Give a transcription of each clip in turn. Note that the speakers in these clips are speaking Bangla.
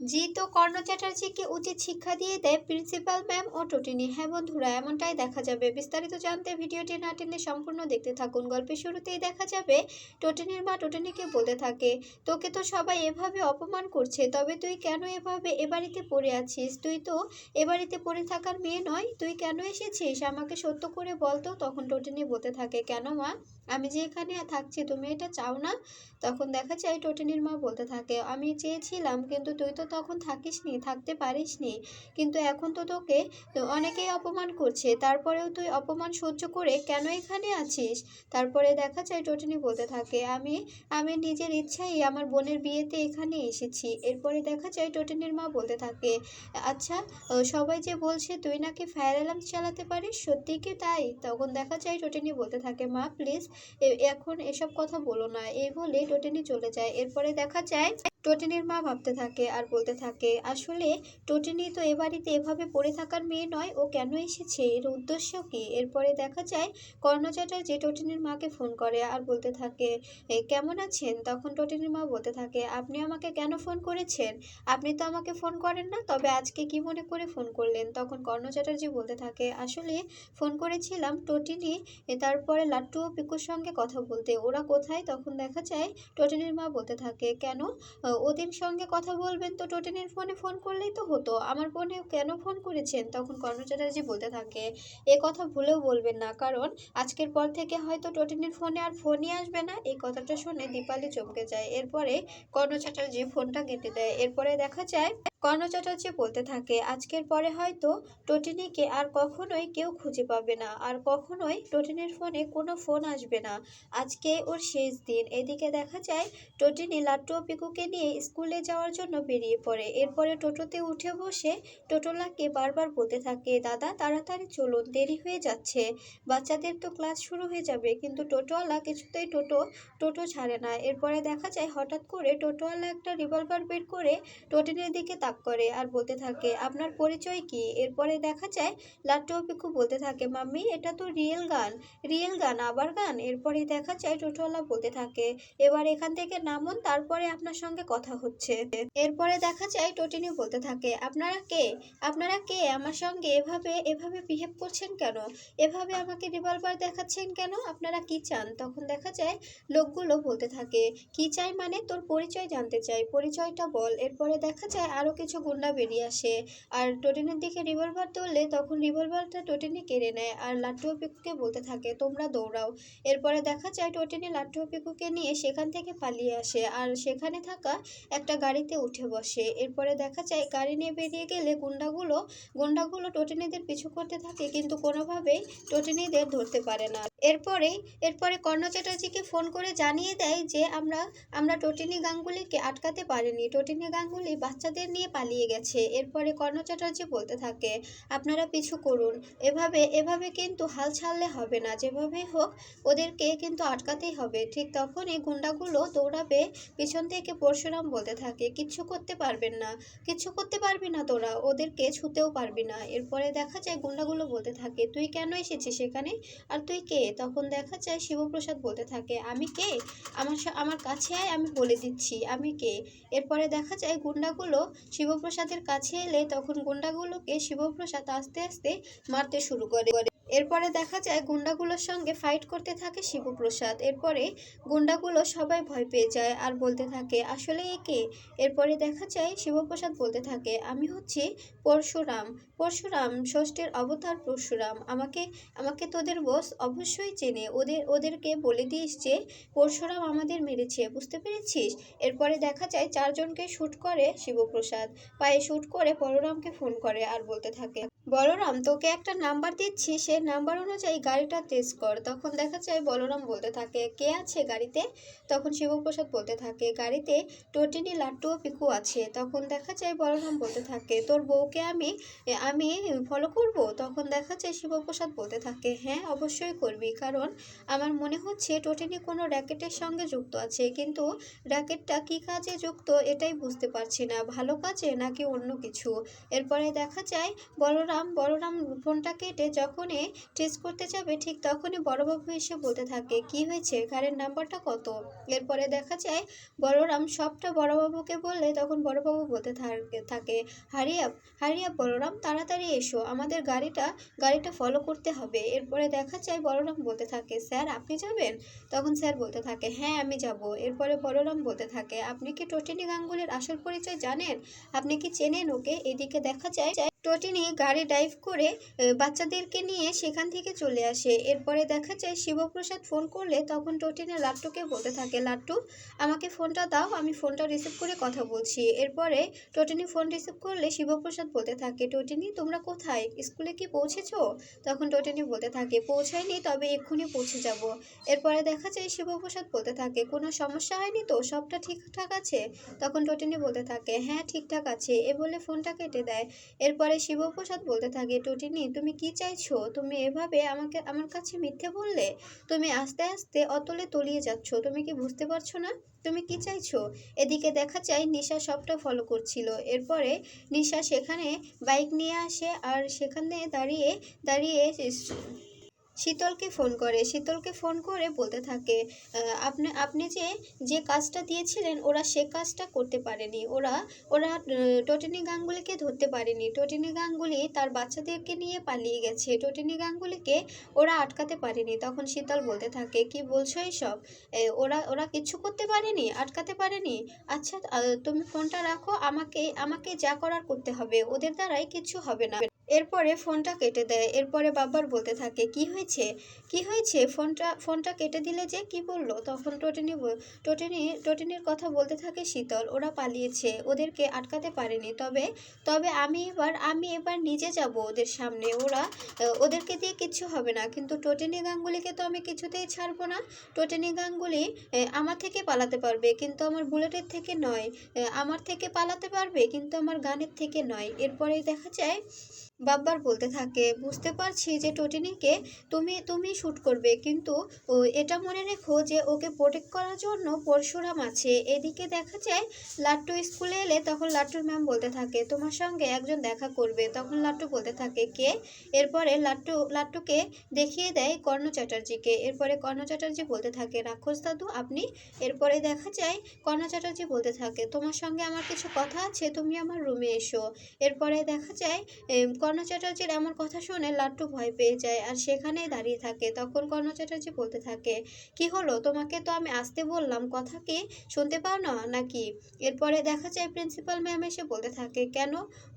জিৎ তো কর্ণ চ্যাটার্জিকে উচিত শিক্ষা দিয়ে দেয় প্রিন্সিপাল ম্যাম ও টটিনি। হ্যাঁ বন্ধুরা, এমনটাই দেখা যাবে। বিস্তারিত জানতে ভিডিওটি না টেনে সম্পূর্ণ দেখতে থাকুন। গল্পের শুরুতেই দেখা যাবে, টটিনির মা টটিনিকে বলতে থাকে, তোকে তো সবাই এভাবে অপমান করছে, তবে তুই কেন এভাবে এ বাড়িতে পড়ে আছিস? তুই তো এ বাড়িতে পড়ে থাকার মেয়ে নয়, তুই কেন এসেছিস? আমাকে সত্য করে বলতো তখন টটিনি বলতে থাকে, কেন মা? আমি যে এখানে থাকছি, তুমি এটা চাও না? তখন দেখা যায়, টটিনির মা বলতে থাকে, আমি চেয়েছিলাম, কিন্তু তুই তো তখন থাকিস নি, থাকতে পারিসনি কিন্তু এখন তো তোকে অনেকেই অপমান করছে। তারপরেও তুই অপমান সহ্য করে কেন এখানে আছিস? তারপরে দেখা যায় টটিনি বলতে থাকে, আমি আমি নিজের ইচ্ছাই আমার বোনের বিয়েতে এখানে এসেছি। এরপরে দেখা যায় টটিনির মা বলতে থাকে আচ্ছা সবাই যে বলছে তুই নাকি ফায়ার অ্যালার্ম চালাতে পারিস? সত্যি কি তাই? তখন দেখা যায় টটিনি বলতে থাকে, মা, প্লিজ এখন এসব কথা বলো না। এই বলে টোটেনি চলে যায়। এরপরে দেখা যায় টোটেনির মা ভাবতে থাকে আর বলতে থাকে আসলে টোটেনি তো এ বাড়িতে এভাবে পড়ে থাকার মেয়ে নয় ও কেন এসেছে? এর উদ্দেশ্য কি? এরপরে দেখা যায় কর্ণ যে টোটেনির মাকে ফোন করে আর বলতে থাকে "এ, কেমন আছেন? তখন টোটেনির মা বলতে থাকে আপনি আমাকে কেন ফোন করেছেন? আপনি তো আমাকে ফোন করেন না তবে আজকে কি মনে করে ফোন করলেন? তখন কর্ণ চ্যাটার্জি বলতে থাকে আসলে ফোন করেছিলাম টোটিনি তারপরে লাট্টু ও পিকুর সঙ্গে কথা বলতে। ওরা কোথায়? তখন দেখা যায় টোটেনির মা বলতে থাকে কেন? ওদের সঙ্গে কথা বলবেন তো টোটেনের ফোনে ফোন করলেই তো হতো। আমার ফোনে কেন ফোন করেছেন? তখন কর্ণ চ্যাটার্জি বলতে থাকে, এ কথা ভুলেও বলবেন না। কারণ আজকের পর থেকে হয়তো টোটেনের ফোনে আর ফোনই আসবে না। এই কথাটা শুনে দীপালি চমকে যায়। এরপরে কর্ণ চ্যাটার্জি ফোনটা কেটে দেয়। এরপরে দেখা যায় কর্ণ চ্যাটার্জি বলতে থাকে, আজকের পরে হয়তো টোটিনিকে আর কখনোই কেউ খুঁজে পাবে না, আর কখনোই টোটিনির ফোনে কোনো ফোন আসবে না। আজকে ওর শেষ দিন। এদিকে দেখা যায় টোটিনি লাট্টু ও পিকুকে নিয়ে স্কুলে যাওয়ার জন্য বেরিয়ে পড়ে। এরপরে টোটোতে উঠে বসে টোটোলাকে বারবার বলতে থাকে, দাদা, তাড়াতাড়ি চলুন, দেরি হয়ে যাচ্ছে। বাচ্চাদের তো ক্লাস শুরু হয়ে যাবে। কিন্তু টোটোওয়ালা কিছুতেই টোটো টোটো ছাড়ে না। এরপরে দেখা যায়, হঠাৎ করে টোটোওয়ালা একটা রিভলভার বের করে টোটিনের দিকে তাক করে আর বলতে থাকে, আপনার পরিচয় কি? এরপরে দেখা যায়, লাট্টু ও পিকু বলতে থাকে, মাম্মি, এটা তো রিয়েল গান রিয়েল গান, আবার গান? এরপরে দেখা যায়, টোটোওয়ালা বলতে থাকে, এবার এখান থেকে নামুন, তারপরে আপনার সঙ্গে কথা হচ্ছে। এরপরে দেখা যায়, টোটিনি বলতে থাকে, আপনারা কে? আপনারা কে? আমার সঙ্গে এভাবে এভাবে বিহেভ করছেন কেন? এভাবে আমাকে রিভলভার দেখাচ্ছেন কেন? আপনারা কি চান? তখন দেখা যায়, লোকগুলো বলতে থাকে, কি চাই মানে? তোর পরিচয় জানতে চাই, পরিচয়টা বল। এরপরে দেখা যায় আরও কিছু গুন্ডা বেরিয়ে আসে। আর টোটিনের দিকে রিভলভার তুললে তখন রিভলভারটা টোটিনি কেড়ে নেয় আর লাট্টু পিকুকে বলতে থাকে, তোমরা দৌড়াও। এরপরে দেখা যায় টোটিনি লাট্টু পিকুকে নিয়ে সেখান থেকে পালিয়ে আসে আর সেখানে থাকা একটা গাড়িতে উঠে বসে। এরপরে দেখা যায় গাড়ি নিয়ে বেরিয়ে গেলে গুন্ডাগুলো গুন্ডাগুলো টোটিনিদের পিছু করতে থাকে কিন্তু কোনোভাবেই টোটিনিদের ধরতে পারে না। এরপরে এরপরে কর্ণ চ্যাটার্জিকে ফোন করে জানিয়ে দেয় যে আমরা আমরা টোটিনি গাঙ্গুলিকে আটকাতে পারিনি। টোটিনি গাঙ্গুলি বাচ্চাদের নিয়ে পালিয়ে গেছে। এরপরে কর্ণ চ্যাটার্জি বলতে থাকে, আপনারা পিছু করুন। এভাবে এভাবে কিন্তু হাল ছাড়লে হবে না। যেভাবেই হোক, ওদেরকে কিন্তু আটকাতেই হবে। ঠিক তখনই গুন্ডাগুলো দৌড়াবে পিছন থেকে পরশুরাম বলতে থাকে, কিচ্ছু করতে পারবেন না। কিচ্ছু করতে পারবি না তোরা। ওদেরকে ছুতেও পারবি না। এরপরে দেখা যায় গুন্ডাগুলো বলতে থাকে, তুই কেন এসেছিস সেখানে আর তুই কে? তখন দেখা যায় শিবপ্রসাদ বলতে থাকে, আমি কে? আমার আমার কাছে আয়, আমি বলে দিচ্ছি। আমি কে? এরপরে দেখা যায় গুন্ডাগুলো শিবপ্রসাদের কাছে এলে তখন গুন্ডাগুলোকে শিবপ্রসাদ আস্তে আস্তে মারতে শুরু করে। এরপরে দেখা যায় গুন্ডাগুলোর সঙ্গে ফাইট করতে থাকে শিবপ্রসাদ। এরপরে গুন্ডাগুলো সবাই ভয় পেয়ে যায় আর বলতে থাকে, আসলে এ কে? এরপরে দেখা যায় শিবপ্রসাদ বলতে থাকে, আমি হচ্ছি পরশুরাম। পরশুরাম ষষ্ঠীর অবতার পরশুরাম। আমাকে আমাকে তোদের বস অবশ্যই চেনে। ওদের, ওদেরকে বলে দিস যে পরশুরাম আমাদের মেরেছে। বুঝতে পেরেছিস? এরপরে দেখা যায় চারজনকে শ্যুট করে শিবপ্রসাদ। পায়ে শ্যুট করে বলরামকে ফোন করে আর বলতে থাকে বলরাম, তোকে একটা নাম্বার দিচ্ছি, সে নাম্বার অনুযায়ী গাড়িটা টেস্ট কর। তখন দেখা যায় বলরাম বলতে থাকে, কে আছে গাড়িতে? তখন শিবপ্রসাদ বলতে থাকে, গাড়িতে টোটিনি লাট্টু ও পিকু আছে। তখন দেখা যায় বলরাম বলতে থাকে, তোর বউকে আমি আমি ফলো করব? তখন দেখা যায় শিবপ্রসাদ বলতে থাকে হ্যাঁ অবশ্যই করবি, কারণ আমার মনে হচ্ছে টোটিনি কোনো র্যাকেটের সঙ্গে যুক্ত আছে, কিন্তু র্যাকেটটা কি কাজে যুক্ত এটাই বুঝতে পারছি না, ভালো কাজে নাকি অন্য কিছু? এরপরে দেখা যায় বলরাম বলরাম বলরাম ফোনটা কেটে যখনই টেস্ট করতে যাবে, ঠিক তখনই বড়বাবু এসে বলতে থাকে, কি হয়েছে? গাড়ির নাম্বারটা কত? এরপরে দেখা যায়, বলরাম সবটা বড়বাবুকে বললে তখন বড়বাবু বলতে থাকে- থাকে হারিয়া হারিয়া বলরাম, তাড়াতাড়ি এসো, আমাদের গাড়িটা গাড়িটা ফলো করতে হবে। এরপরে দেখা যায়, বলরাম বলতে থাকে, স্যার, আপনি যাবেন? তখন স্যার বলতে থাকে হ্যাঁ আমি যাব। এরপরে বলরাম বলতে থাকে, আপনি কি টোটিনি গাঙ্গুলির আসল পরিচয় জানেন? আপনি কি চেনেন ওকে? এদিকে দেখা যায় টোটিনি গাড়ি ড্রাইভ করে বাচ্চাদেরকে নিয়ে সেখান থেকে চলে আসে। এরপরে দেখা যায় শিবপ্রসাদ ফোন করলে তখন টোটিনি লাট্টুকে বলতে থাকে লাট্টু আমাকে ফোনটা দাও, আমি ফোনটা রিসিভ করে কথা বলছি। এরপরে টোটিনি ফোন রিসিভ করলে শিবপ্রসাদ বলতে থাকে, টোটিনি, তোমরা কোথায়? স্কুলে কি পৌঁছেছো? তখন টোটিনি বলতে থাকে পৌঁছায়নি তবে এক্ষুনি পৌঁছে যাব। এরপরে দেখা যায় শিবপ্রসাদ বলতে থাকে, কোনো সমস্যা হয়নি তো? সবটা ঠিকঠাক আছে? তখন টোটিনি বলতে থাকে হ্যাঁ ঠিকঠাক আছে। এ বলে ফোনটা কেটে দেয়। এরপরে শিবপ্রসাদ বলতে থাকে, টুটিনি, তুমি কি চাইছো? তুমি এভাবে আমাকে, আমার কাছে মিথ্যে বললে? তুমি আস্তে আস্তে অতলে তলিয়ে যাচ্ছ। তুমি কি বুঝতে পারছ না? তুমি কি চাইছো? এদিকে দেখা যায় নিশা সবটা ফলো করছিল। এরপরে নিশা সেখানে বাইক নিয়ে আসে আর সেখানে দাঁড়িয়ে দাঁড়িয়ে শীতলকে ফোন করে, শীতলকে ফোন করে বলতে থাকে আপনি আপনি যে যে কাজটা দিয়েছিলেন ওরা সে কাজটা করতে পারেনি। ওরা ওরা টোটিনি গাঙ্গুলিকে ধরতে পারেনি। টোটিনি গাঙ্গুলি তার বাচ্চাদেরকে নিয়ে পালিয়ে গেছে। টোটিনি গাঙ্গুলিকে ওরা আটকাতে পারেনি। তখন শীতল বলতে থাকে, কি বলছো এইসব ওরা ওরা কিচ্ছু করতে পারেনি? আটকাতে পারেনি? আচ্ছা তুমি ফোনটা রাখো, আমাকে আমাকে যা করার করতে হবে। ওদের দ্বারাই কিছু হবে না। এরপরে ফোনটা কেটে দেয়। এরপরে বাবার বলতে থাকে, কি হয়েছে? কি হয়েছে? ফোনটা ফোনটা কেটে দিলে যে কি বলল? তখন টোটিনি টোটিনি, টোটিনির কথা বলতে থাকে শীতল, ওরা পালিয়েছে, ওদেরকে আটকাতে পারেনি। তবে তবে আমি এবার আমি এবার নিজে যাব ওদের সামনে। ওরা, ওদেরকে দিয়ে কিচ্ছু হবে না। কিন্তু টোটিনি গাঙ্গুলিকে তো আমি কিছুতেই ছাড়বো না। টোটিনি গাঙ্গুলি আমার থেকে পালাতে পারবে, কিন্তু আমার বুলেটের থেকে নয়। আমার থেকে পালাতে পারবে, কিন্তু আমার গানের থেকে নয়। এরপরে দেখা যায় বাব্বার বলতে থাকে, বুঝতে পারছি যে টোটিনিকে তুমি তুমি শ্যুট করবে, কিন্তু এটা মনে রেখো যে ওকে প্রোটেক্ট করার জন্য পরশুরাম আছে। এদিকে দেখা যায় লাট্টু স্কুলে এলে তখন লাট্টুর ম্যাম বলতে থাকে, তোমার সঙ্গে একজন দেখা করবে। তখন লাট্টু বলতে থাকে, কে? এরপরে লাট্টু, লাট্টুকে দেখিয়ে দেয় কর্ণ চ্যাটার্জিকে। এরপরে কর্ণ চ্যাটার্জি বলতে থাকে, রাক্ষস দাদু, আপনি? এরপরে দেখা যায় কর্ণ চ্যাটার্জি বলতে থাকে, তোমার সঙ্গে আমার কিছু কথা আছে, তুমি আমার রুমে এসো। এরপরে দেখা যায় কর্ণ চ্যাটার্জির এমন কথা শুনে লাট্টু ভয় পেয়ে যায় আর সেখানেই দাঁড়িয়ে থাকে। তখন কর্ণ চ্যাটার্জি বলতে থাকে, কি হলো? তোমাকে তো আমি আসতে বললাম। কথা কি? শুনতে পাও না? নাকি? এরপরে দেখা যায় প্রিন্সিপাল ম্যাম এসে বলতে থাকে, কেন?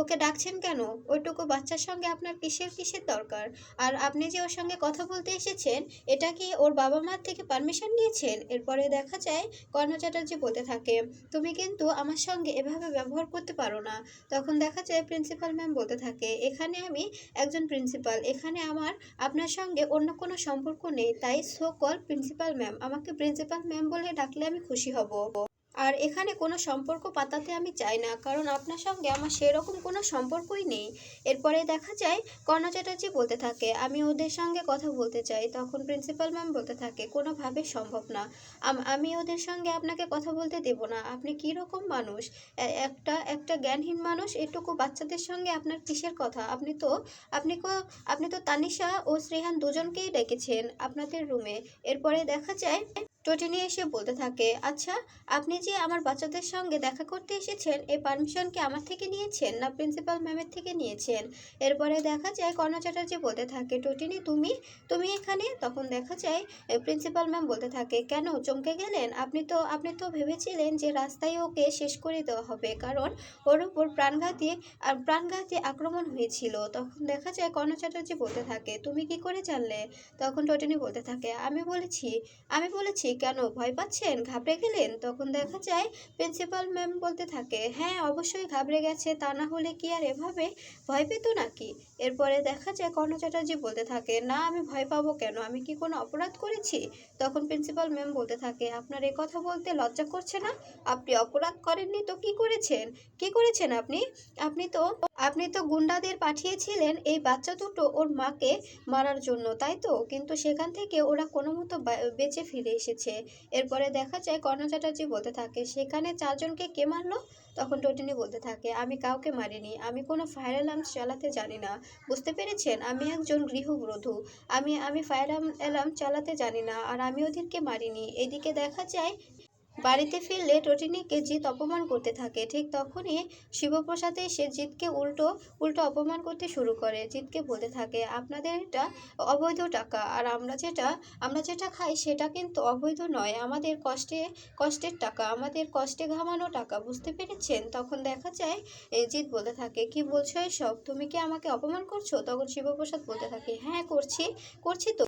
ওকে ডাকছেন কেন? ওইটুকু বাচ্চার সঙ্গে আপনার কিসের কিসের দরকার? আর আপনি যে ওর সঙ্গে কথা বলতে এসেছেন, এটা কি ওর বাবা মার থেকে পারমিশন নিয়েছেন? এরপরে দেখা যায় কর্ণ চ্যাটার্জি বলতে থাকে, তুমি কিন্তু আমার সঙ্গে এভাবে ব্যবহার করতে পারো না। তখন দেখা যায় প্রিন্সিপাল ম্যাম বলতে থাকে এখানে আমি একজন প্রিন্সিপাল এখানে আমার, আপনার সঙ্গে অন্য কোনো সম্পর্ক নেই, তাই সো কল প্রিন্সিপাল ম্যাম আমাকে প্রিন্সিপাল ম্যাম বলে ডাকলে আমি খুশি হব। আর এখানে কোনো সম্পর্ক পাতাতে আমি চাই না, কারণ আপনার সঙ্গে আমার সেরকম কোনো সম্পর্কই নেই। এরপরে দেখা যায়, কর্ণ চ্যাটার্জি বলতে থাকে, আমি ওদের সঙ্গে কথা বলতে চাই। তখন প্রিন্সিপাল ম্যাম বলতে থাকে, কোনোভাবে সম্ভব না। আমি ওদের সঙ্গে আপনাকে কথা বলতে দেব না। আপনি কী রকম মানুষ? একটা একটা জ্ঞানহীন মানুষ, এটুকু বাচ্চাদের সঙ্গে আপনার কিসের কথা? আপনি তো, আপনি আপনি তো তানিশা ও শ্রেহান দুজনকেই ডেকেছেন আপনাদের রুমে। এরপরে দেখা যায় টোটিনি এসে বলতে থাকে আচ্ছা আপনি যে আমার বাচ্চাদের সঙ্গে দেখা করতে এসেছেন, এই পারমিশন কি আমার থেকে নিয়েছেন না প্রিন্সিপাল ম্যামের থেকে নিয়েছেন? এরপরে দেখা যায়, কর্ণ চ্যাটার্জি বলতে থাকে, টোটিনি, তুমি তুমি এখানে? তখন দেখা যায় প্রিন্সিপাল ম্যাম বলতে থাকে, কেন, চমকে গেলেন? আপনি তো আপনি তো ভেবেছিলেন যে রাস্তায় ওকে শেষ করে দেওয়া হবে, কারণ ওর উপর প্রাণঘাতী আর প্রাণঘাতী আক্রমণ হয়েছিল। তখন দেখা যায়, কর্ণ চ্যাটার্জি বলতে থাকে, তুমি কি করে জানলে? তখন টোটিনি বলতে থাকে, আমি বলেছি আমি বলেছি কেন? ভয় পাচ্ছেন? ঘাবড়ে গেলেন? তখন দেখা যায় প্রিন্সিপাল ম্যাম বলতে থাকে হ্যাঁ অবশ্যই ঘাবড়ে গেছে, তা না হলে কি আর এভাবে? ভয় পেত নাকি? এরপরে দেখা যায় কর্ণ চ্যাটার্জি বলতে থাকে, না, আমি ভয় পাবো কেন? আমি কি কোনো অপরাধ করেছি? তখন প্রিন্সিপাল ম্যাম বলতে থাকে, আপনার এ কথা বলতে লজ্জা করছে না? আপনি অপরাধ করেননি তো কি করেছেন? কি করেছেন আপনি? আপনি তো আপনি তো গুন্ডাদের পাঠিয়েছিলেন এই বাচ্চা দুটো ওর মাকে মারার জন্য, তাই তো? কিন্তু সেখান থেকে ওরা কোনো মতো বেঁচে ফিরে এসেছে। করছে এরপরে দেখা যায়, কর্ণ চ্যাটার্জি বলতে থাকে, সেখানে চারজনকে কে মারলো? তখন টোটিনি বলতে থাকে, আমি কাউকে মারিনি, আমি কোনো ফায়ার অ্যালার্ম চালাতে জানি না। বুঝতে পেরেছেন? আমি একজন গৃহবধূ, আমি আমি ফায়ার অ্যালার্ম চালাতে জানি না, আর আমি ওদেরকে মারিনি। এদিকে দেখা যায় বাড়িতে ফিরলে টটিনিকে জিৎ অপমান করতে থাকে। ঠিক তখনই শিবপ্রসাদ এসে জিৎকে উল্টো উল্টো অপমান করতে শুরু করে। জিৎকে বলতে থাকে, আপনাদের এটা অবৈধ টাকা। আর আমরা যেটা আমরা যেটা খাই সেটা কিন্তু অবৈধ নয়। আমাদের কষ্টে, কষ্টের টাকা, আমাদের কষ্টে ঘামানো টাকা। বুঝতে পেরেছেন? তখন দেখা যায় জিৎ বলতে থাকে, কি বলছো এসব? তুমি কি আমাকে অপমান করছ? তখন শিবপ্রসাদ বলতে থাকে হ্যাঁ করছি করছি তো।